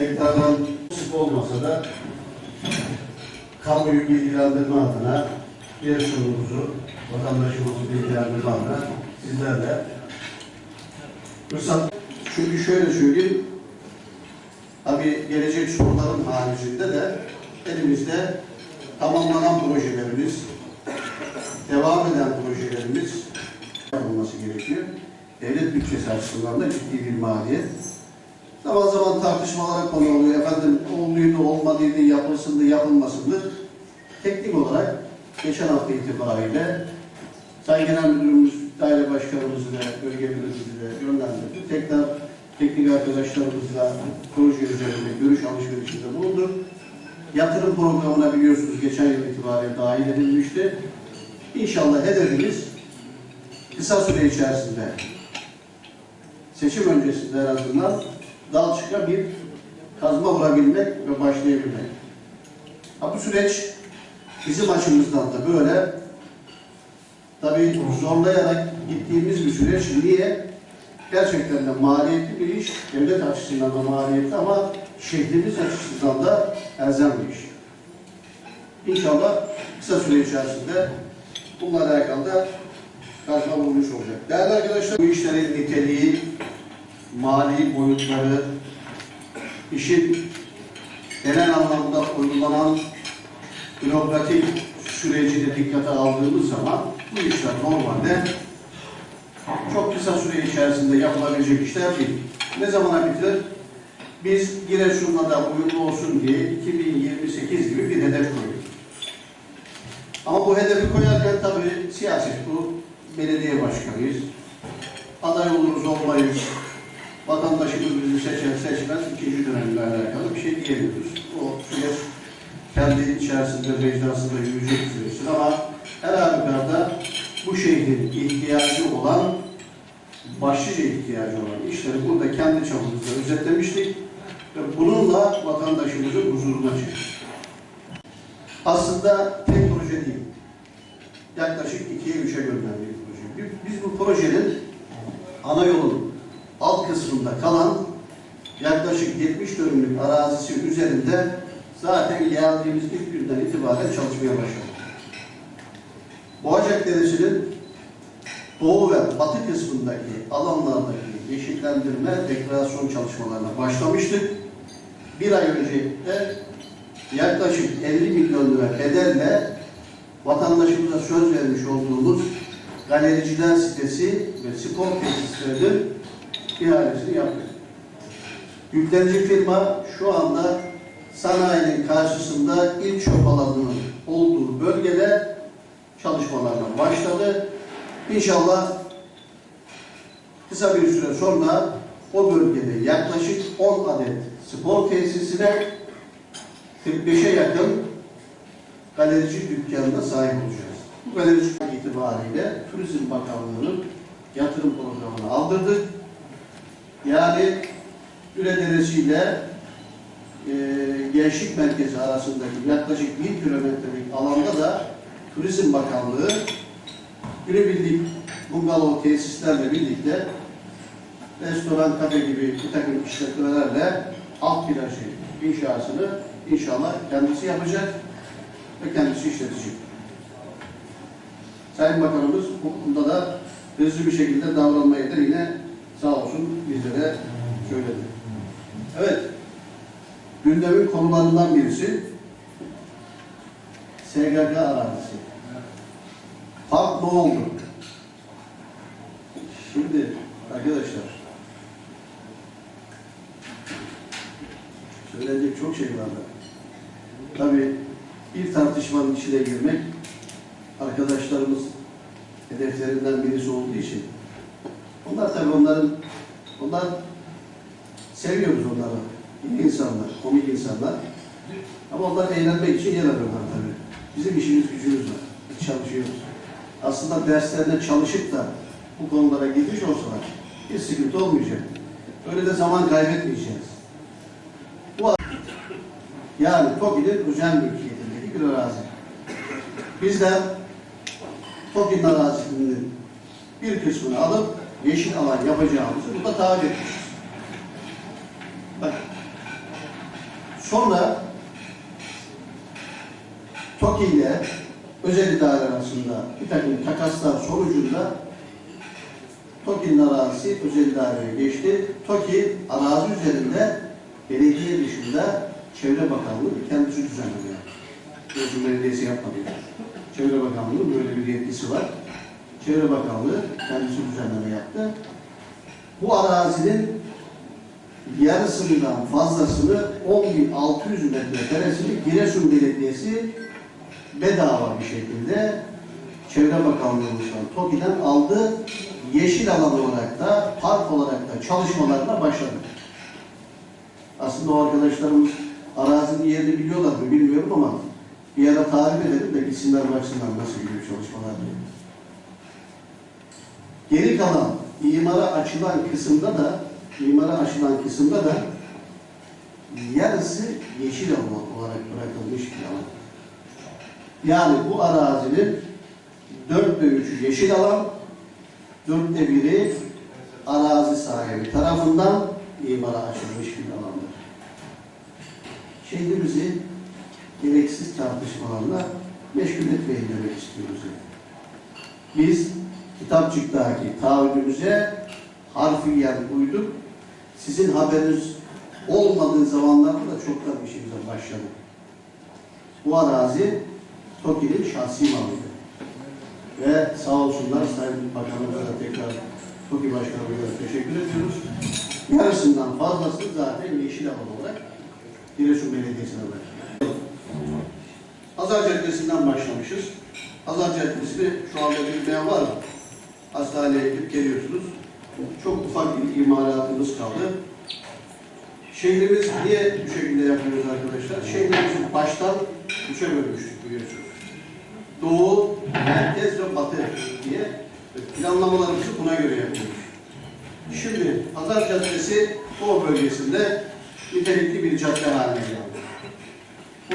tekrardan sık olmasa da kamuoyu bilgilendirme adına diğer sorumuzu, vatandaşımızı bilgilendirme adına sizlerle fırsat. Çünkü şöyle söyleyeyim, tabii gelecek soruların haricinde de elimizde tamamlanan projelerimiz, devam eden projelerimiz yapılması gerekiyor. Devlet bütçesi açısından da ciddi bir maliyet. Zaman zaman tartışmalara konu oluyor. Efendim oluydu, olmadıydı, yapılsındı, yapılmasındı. Teknik olarak geçen hafta itibariyle Sayın Genel Müdürümüz, daire başkanımızı ve bölge müdürümüzü de yönlendirdi. Tekrar teknik arkadaşlarımızla proje üzerinde görüş alışverişinde bulundu. Yatırım programına biliyorsunuz geçen yıl itibariyle dahil edilmişti. İnşallah hedefimiz kısa süre içerisinde seçim öncesinde en azından dalçıka bir kazma vurabilmek ve başlayabilmek. Ha, bu süreç bizim açımızdan da böyle tabii zorlayarak gittiğimiz bir süreç. Niye? Gerçekten de maliyetli bir iş, devlet açısından da maliyetli ama şehrimiz açısından da elzem bir iş. İnşallah kısa süre içerisinde bununla alakalı da kazma vurmuş olacak. Değerli arkadaşlar, bu işlerin niteliği, mali boyutları, işin genel anlamda uygulanan bürokratik süreci de dikkate aldığımız zaman bu işler normalde çok kısa süre içerisinde yapılabilecek işler değil. Ne zamana bitirir? Biz Giresun'la da uyumlu olsun diye 2028 gibi bir hedef koyduk. Ama bu hedefi koyarken tabii siyaset bu. Belediye başkanıyız. Aday oluruz olmayız. Vatandaşımız seçer seçmez. ikinci dönemle alakalı bir şey diyemiyoruz. O süreç kendi içerisinde mecrasında yürüyecek süreçtir ama her halükarda bu şehrin ihtiyacı olan başlıca ihtiyacı olan işleri burada kendi çapımızda özetlemiştik ve bununla vatandaşımızın huzuruna çıktık. Aslında tek proje değil. Yaklaşık ikiye üçe görülen bir proje. Biz bu projenin ana yolun alt kısmında kalan yaklaşık 70 dönümlük arazisi üzerinde zaten geldiğimiz ilk günden itibaren çalışmaya başladık. Boğacak Deresi'nin doğu ve batı kısmındaki alanlardaki yeşillendirme, rekreasyon çalışmalarına başlamıştık. Bir ay önce de yaklaşık 50 milyon lira bedelle vatandaşımıza söz vermiş olduğumuz galericiler sitesi ve spor tesislerinin ihalesini yaptık. Yüklenici firma şu anda sanayinin karşısında ilk şok alanının olduğu bölgede çalışmalarına başladı. İnşallah kısa bir süre sonra o bölgede yaklaşık 10 adet spor tesisine 45'e yakın galerici dükkanına sahip olacağız. Bu galerici itibariyle Turizm Bakanlığı'nın yatırım programını aldırdık. Yani Üre Deresi ile e, Gençlik Merkezi arasındaki yaklaşık bir kilometrelik alanda da Turizm Bakanlığı günübirlik bungalov tesislerle birlikte restoran, kafe gibi bir takım işletmelerle alt plajı inşasını inşallah kendisi yapacak ve kendisi işletecek. Sayın Bakanımız bu konuda da hızlı bir şekilde davranmayı da yine sağ olsun bizlere söyledi. Evet, gündemin konularından birisi SGK arazisi. Fark ne oldu? Şimdi arkadaşlar söyleyecek çok şey var da. Tabii bir tartışmanın içine girmek arkadaşlarımız hedeflerinden birisi olduğu için onlar tabii onların onlar seviyoruz onları. İyi insanlar, komik insanlar. Ama onlar eğlenmek için yer arıyorlar tabii. Bizim işimiz gücümüz var. Biz çalışıyoruz. Aslında derslerine çalışıp da bu konulara girmiş olsalar hiç sıkıntı olmayacak. Öyle de zaman kaybetmeyeceğiz. Bu yani TOKİ'nin özel mülkiyetindeki bir arazi. Biz de TOKİ'nin arazisinin bir kısmını alıp yeşil alan yapacağımızı burada taahhüt etmişiz. Bak, Sonra TOKİ ile özel idare arasında bir takım takaslar sonucunda TOKİ'nin arazisi özel idareye geçti. TOKİ arazi üzerinde belediye dışında Çevre Bakanlığı kendisi düzenledi. Özür Belediyesi yapmadı. Çevre Bakanlığı böyle bir yetkisi var. Çevre Bakanlığı yaptı. Bu arazinin yarısından fazlasını 10.600 metrekaresini Giresun Belediyesi bedava bir şekilde Çevre Bakanlığımızdan TOKİ'den aldı. Yeşil alan olarak da, park olarak da çalışmalarına başladı. Aslında o arkadaşlarımız arazinin yerini biliyorlar mı bilmiyorum ama bir ara tarif edelim de gitsinler baksınlar nasıl gidiyor çalışmalar diye. Geri kalan imara açılan kısımda da imara açılan kısımda da yarısı yeşil olarak bırakılmış bir alan. Yani bu arazinin dörtte üçü yeşil alan, dörtte biri arazi sahibi tarafından imara açılmış bir alandır. Şehrimizi gereksiz tartışmalarla meşgul etmeyin demek istiyoruz. yani. Biz kitapçıktaki taahhüdümüze harfiyen uyduk. Sizin haberiniz olmadığı zamanlarda da çoktan işimize başladık. Bu arazi TOKİ'nin şahsi malıydı. Ve sağ olsunlar Sayın Bakanımıza da tekrar TOKİ Başkanımıza da teşekkür ediyoruz. Yarısından fazlası zaten yeşil alan olarak Giresun Belediyesi'ne bırakıldı. Hazar Caddesi'nden başlamışız. Hazar Caddesi'ni şu anda bilmeyen var mı? Hastaneye gidip geliyorsunuz. Çok ufak bir imalatımız kaldı. Şehrimiz niye bu şekilde yapıyoruz arkadaşlar? Şehrimizi baştan üçe bölmüştük biliyorsunuz. Doğu, merkez ve batı diye planlamalarımızı buna göre yapıyoruz. Şimdi Hazar Caddesi Doğu bölgesinde nitelikli bir cadde haline geldi.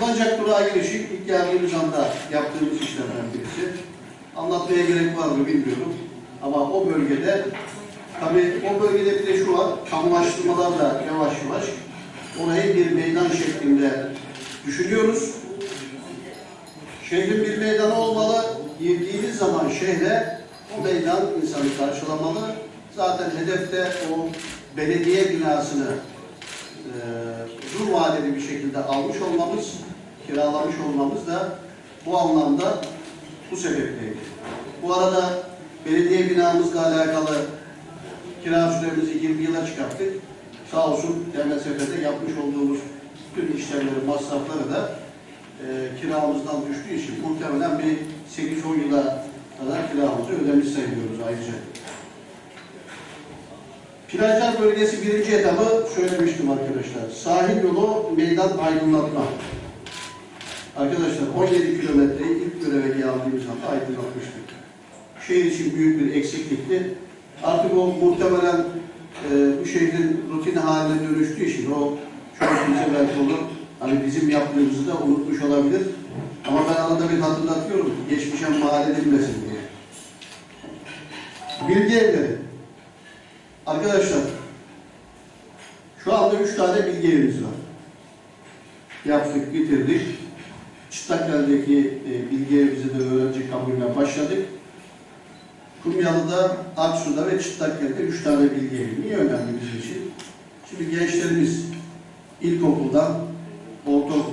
Bulacak durağa girişi ilk geldiğimiz anda yaptığımız işlerden birisi. Anlatmaya gerek var mı bilmiyorum. Ama o bölgede, tabii o bölgede bir de şu var, kamulaştırmalar da yavaş yavaş orayı bir meydan şeklinde düşünüyoruz. Şehrin bir meydanı olmalı. Girdiğiniz zaman şehre o meydan insanı karşılamalı. Zaten hedefte o belediye binasını e, uzun vadeli bir şekilde almış olmamız, kiralamış olmamız da bu anlamda bu sebepleydi. Bu arada belediye binamızla alakalı kira süremizi 20 yıla çıkarttık. Sağ olsun TMSF'de yapmış olduğumuz bütün işlemleri, masrafları da e, kiramızdan düştüğü için muhtemelen bir 8-10 yıla kadar kiramızı ödemiş sayılıyoruz ayrıca. Plajlar bölgesi birinci etabı söylemiştim arkadaşlar. Sahil yolu meydan aydınlatma. Arkadaşlar 17 kilometreyi ilk göreve geldiğimiz anda aydınlatmıştık. Şehir için büyük bir eksiklikti. Artık o muhtemelen e, bu şehrin rutin haline dönüştüğü için o çok kimse belki olur. Hani bizim yaptığımızı da unutmuş olabilir. Ama ben arada bir hatırlatıyorum. Geçmişe mal edilmesin diye. Bilgi evleri. Arkadaşlar, şu anda üç tane bilgi evimiz var. Yaptık, bitirdik. Çıtaklar'daki e, bilgi evimize de öğrenci kabulüne başladık. Kumyalı'da, Aksu'da ve Çıtaklar'da üç tane bilgi evi. Niye önemli bizim için? Şimdi gençlerimiz ilkokuldan ortaokul,